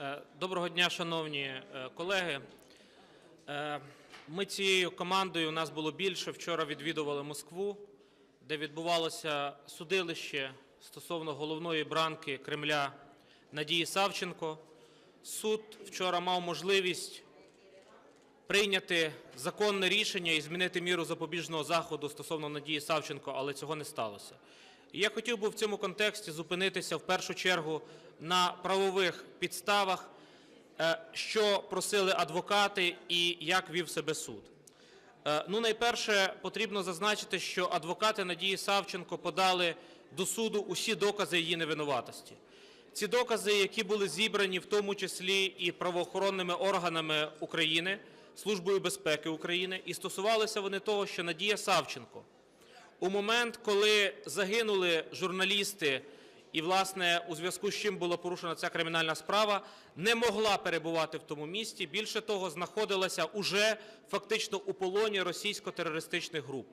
Е, Доброго дня, шановні е, колеги. Е, Ми цією командою, у нас було більше, вчора відвідували Москву, де відбувалося судилище стосовно головної бранки Кремля Надії Савченко. Суд вчора мав можливість прийняти законне рішення і змінити міру запобіжного заходу стосовно Надії Савченко, але цього не сталося. Я хотів би в цьому контексті зупинитися в першу чергу на правових підставах, е, що просили адвокати і як вів себе суд. Е, Ну, найперше, потрібно зазначити, що адвокати Надії Савченко подали до суду усі докази її невинуватості. Ці докази, які були зібрані в тому числі і правоохоронними органами України, Службою безпеки України, і стосувалися вони того, що Надія Савченко у момент, коли загинули журналісти, і, власне, у зв'язку з чим була порушена ця кримінальна справа, не могла перебувати в тому місті. Більше того, знаходилася уже фактично у полоні російсько-терористичних груп.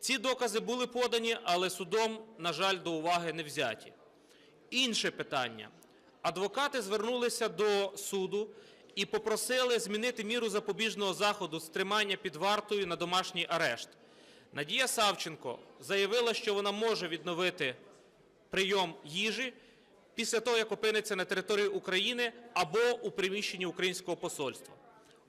Ці докази були подані, але судом, на жаль, до уваги не взяті. Інше питання. Адвокати звернулися до суду і попросили змінити міру запобіжного заходу з тримання під вартою на домашній арешт. Надія Савченко заявила, що вона може відновити прийом їжі після того, як опиниться на території України або у приміщенні українського посольства.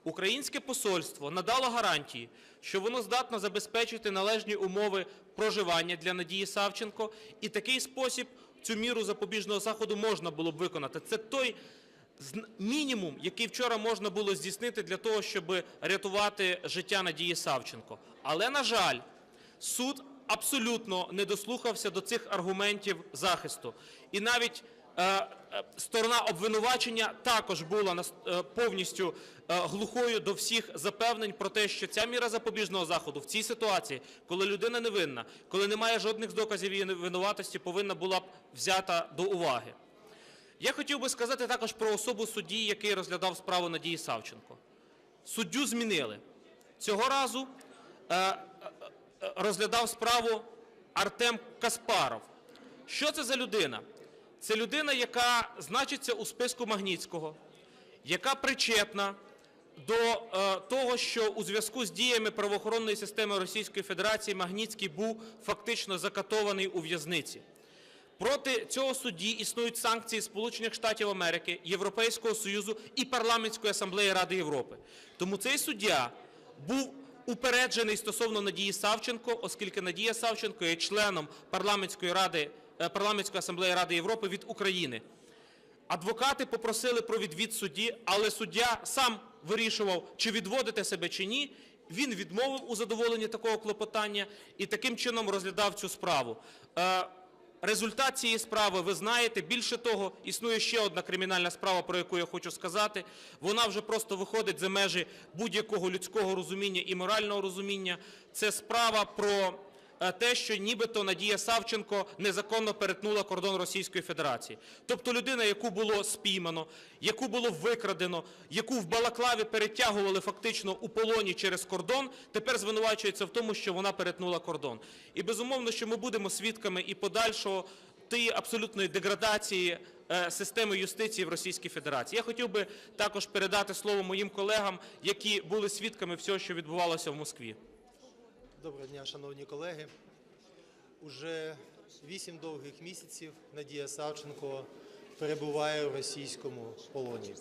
Українське посольство надало гарантії, що воно здатно забезпечити належні умови проживання для Надії Савченко, і такий спосіб цю міру запобіжного заходу можна було б виконати. Це той мінімум, який вчора можна було здійснити для того, щоб рятувати життя Надії Савченко. Але, на жаль, суд абсолютно не дослухався до цих аргументів захисту. І навіть е, е, сторона обвинувачення також була е, повністю глухою до всіх запевнень про те, що ця міра запобіжного заходу в цій ситуації, коли людина невинна, коли немає жодних доказів її невинуватості, повинна була б взята до уваги. Я хотів би сказати також про особу судді, який розглядав справу Надії Савченко. Суддю змінили. Цього разу розглядав справу Артем Каспаров. Що це за людина? Це людина, яка значиться у списку Магнітського, яка причетна до е, того, що у зв'язку з діями правоохоронної системи Російської Федерації Магнітський був фактично закатований у в'язниці. Проти цього судді існують санкції Сполучених Штатів Америки, Європейського Союзу і Парламентської асамблеї Ради Європи. Тому цей суддя був упереджений стосовно Надії Савченко, оскільки Надія Савченко є членом парламентської ради е, парламентської асамблеї Ради Європи від України. Адвокати попросили про відвід судді, але суддя сам вирішував, чи відводити себе чи ні. Він відмовив у задоволенні такого клопотання і таким чином розглядав цю справу. Результат цієї справи ви знаєте. Більше того, існує ще одна кримінальна справа, про яку я хочу сказати. Вона вже просто виходить за межі будь-якого людського розуміння і морального розуміння. Це справа про те, що нібито Надія Савченко незаконно перетнула кордон Російської Федерації. Тобто людина, яку було спіймано, яку було викрадено, яку в Балаклаві перетягували фактично у полоні через кордон, тепер звинувачується в тому, що вона перетнула кордон. І безумовно, що ми будемо свідками і подальшого тієї абсолютної деградації е, системи юстиції в Російській Федерації. Я хотів би також передати слово моїм колегам, які були свідками всього, що відбувалося в Москві. Доброго дня, шановні колеги. Уже вісім довгих місяців Надія Савченко перебуває в російському полоні.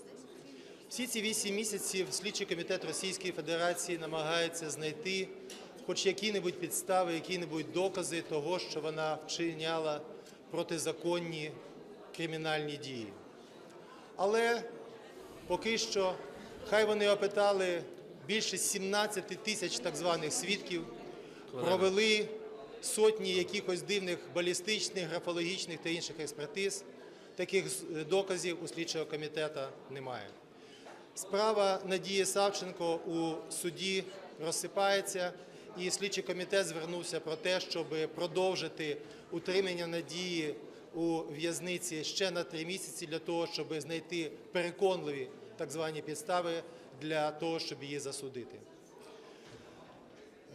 Всі ці вісім місяців слідчий комітет Російської Федерації намагається знайти хоч які-небудь підстави, які-небудь докази того, що вона вчиняла протизаконні кримінальні дії. Але поки що, хай вони опитали більше 17 тисяч так званих свідків, провели сотні якихось дивних балістичних, графологічних та інших експертиз. Таких доказів у слідчого комітету немає. Справа Надії Савченко у суді розсипається, і слідчий комітет звернувся про те, щоб продовжити утримання Надії у в'язниці ще на три місяці для того, щоб знайти переконливі так звані підстави для того, щоб її засудити.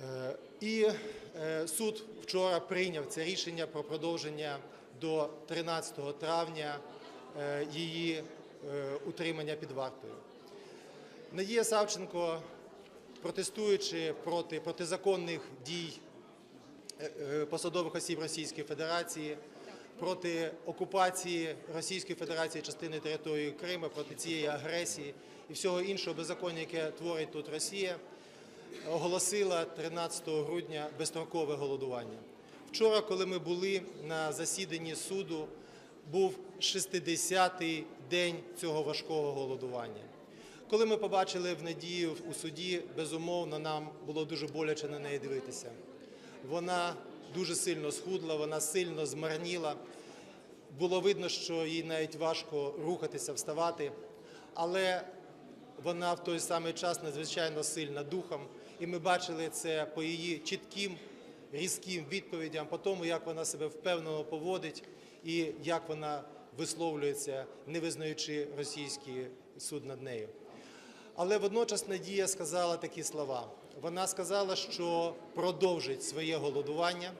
Е, І е, суд вчора прийняв це рішення про продовження до 13 травня е, її утримання під вартою. Надія Савченко, протестуючи проти протизаконних дій посадових осіб Російської Федерації, проти окупації Російської Федерації частини території Криму, проти цієї агресії і всього іншого беззаконня, яке творить тут Росія, оголосила 13 грудня безстрокове голодування. Вчора, коли ми були на засіданні суду, був 60-й день цього важкого голодування. Коли ми побачили в Надію у суді, безумовно, нам було дуже боляче на неї дивитися. Вона дуже сильно схудла, вона сильно змарніла. Було видно, що їй навіть важко рухатися, вставати, але вона в той самий час надзвичайно сильна духом, і ми бачили це по її чітким, різким відповідям, по тому, як вона себе впевнено поводить і як вона висловлюється, не визнаючи російський суд над нею. Але водночас Надія сказала такі слова. Вона сказала, що продовжить своє голодування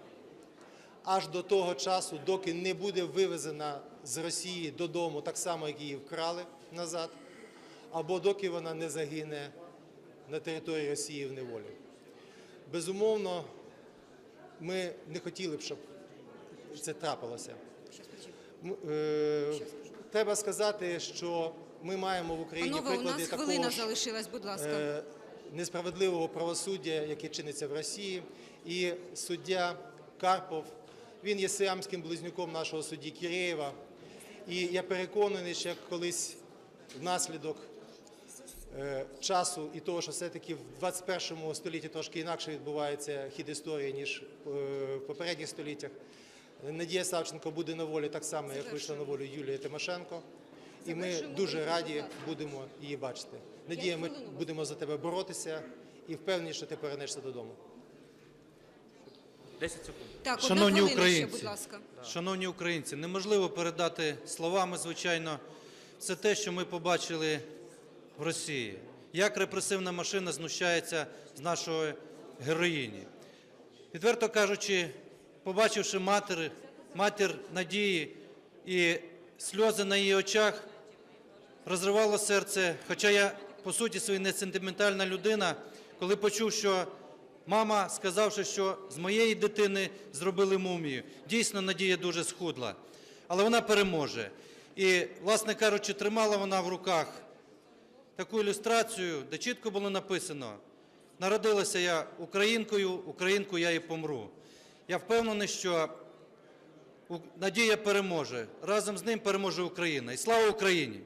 аж до того часу, доки не буде вивезена з Росії додому, так само, як її вкрали назад, або доки вона не загине на території Росії в неволі. Безумовно, ми не хотіли б, щоб це трапилося. Е, Треба сказати, що ми маємо в Україні Панове, у приклади нас такого хвилина ж, залишилась, будь ласка. е, несправедливого правосуддя, яке чиниться в Росії. І суддя Карпов, він є сиамським близнюком нашого судді Кіреєва. І я переконаний, що як колись внаслідок часу і того, що все-таки в 21 столітті трошки інакше відбувається хід історії, ніж е, в попередніх століттях. Надія Савченко буде на волі так само, як вийшла на волю Юлія Тимошенко. І ми дуже раді будемо її бачити. Надія, ми будемо за тебе боротися і впевнені, що ти повернешся додому. 10 секунд. Так, Шановні хвилина ще, будь ласка. Шановні українці, неможливо передати словами, звичайно, все те, що ми побачили в Росії. Як репресивна машина знущається з нашої героїні. Відверто кажучи, побачивши матір, матір Надії і сльози на її очах, розривало серце. Хоча я, по суті, своїй не сентиментальна людина, коли почув, що мама, сказавши, що з моєї дитини зробили мумію, дійсно Надія дуже схудла. Але вона переможе. І, власне кажучи, тримала вона в руках таку ілюстрацію, де чітко було написано: народилася я українкою, українку я і помру. Я впевнений, що Надія переможе. Разом з ним переможе Україна. І слава Україні!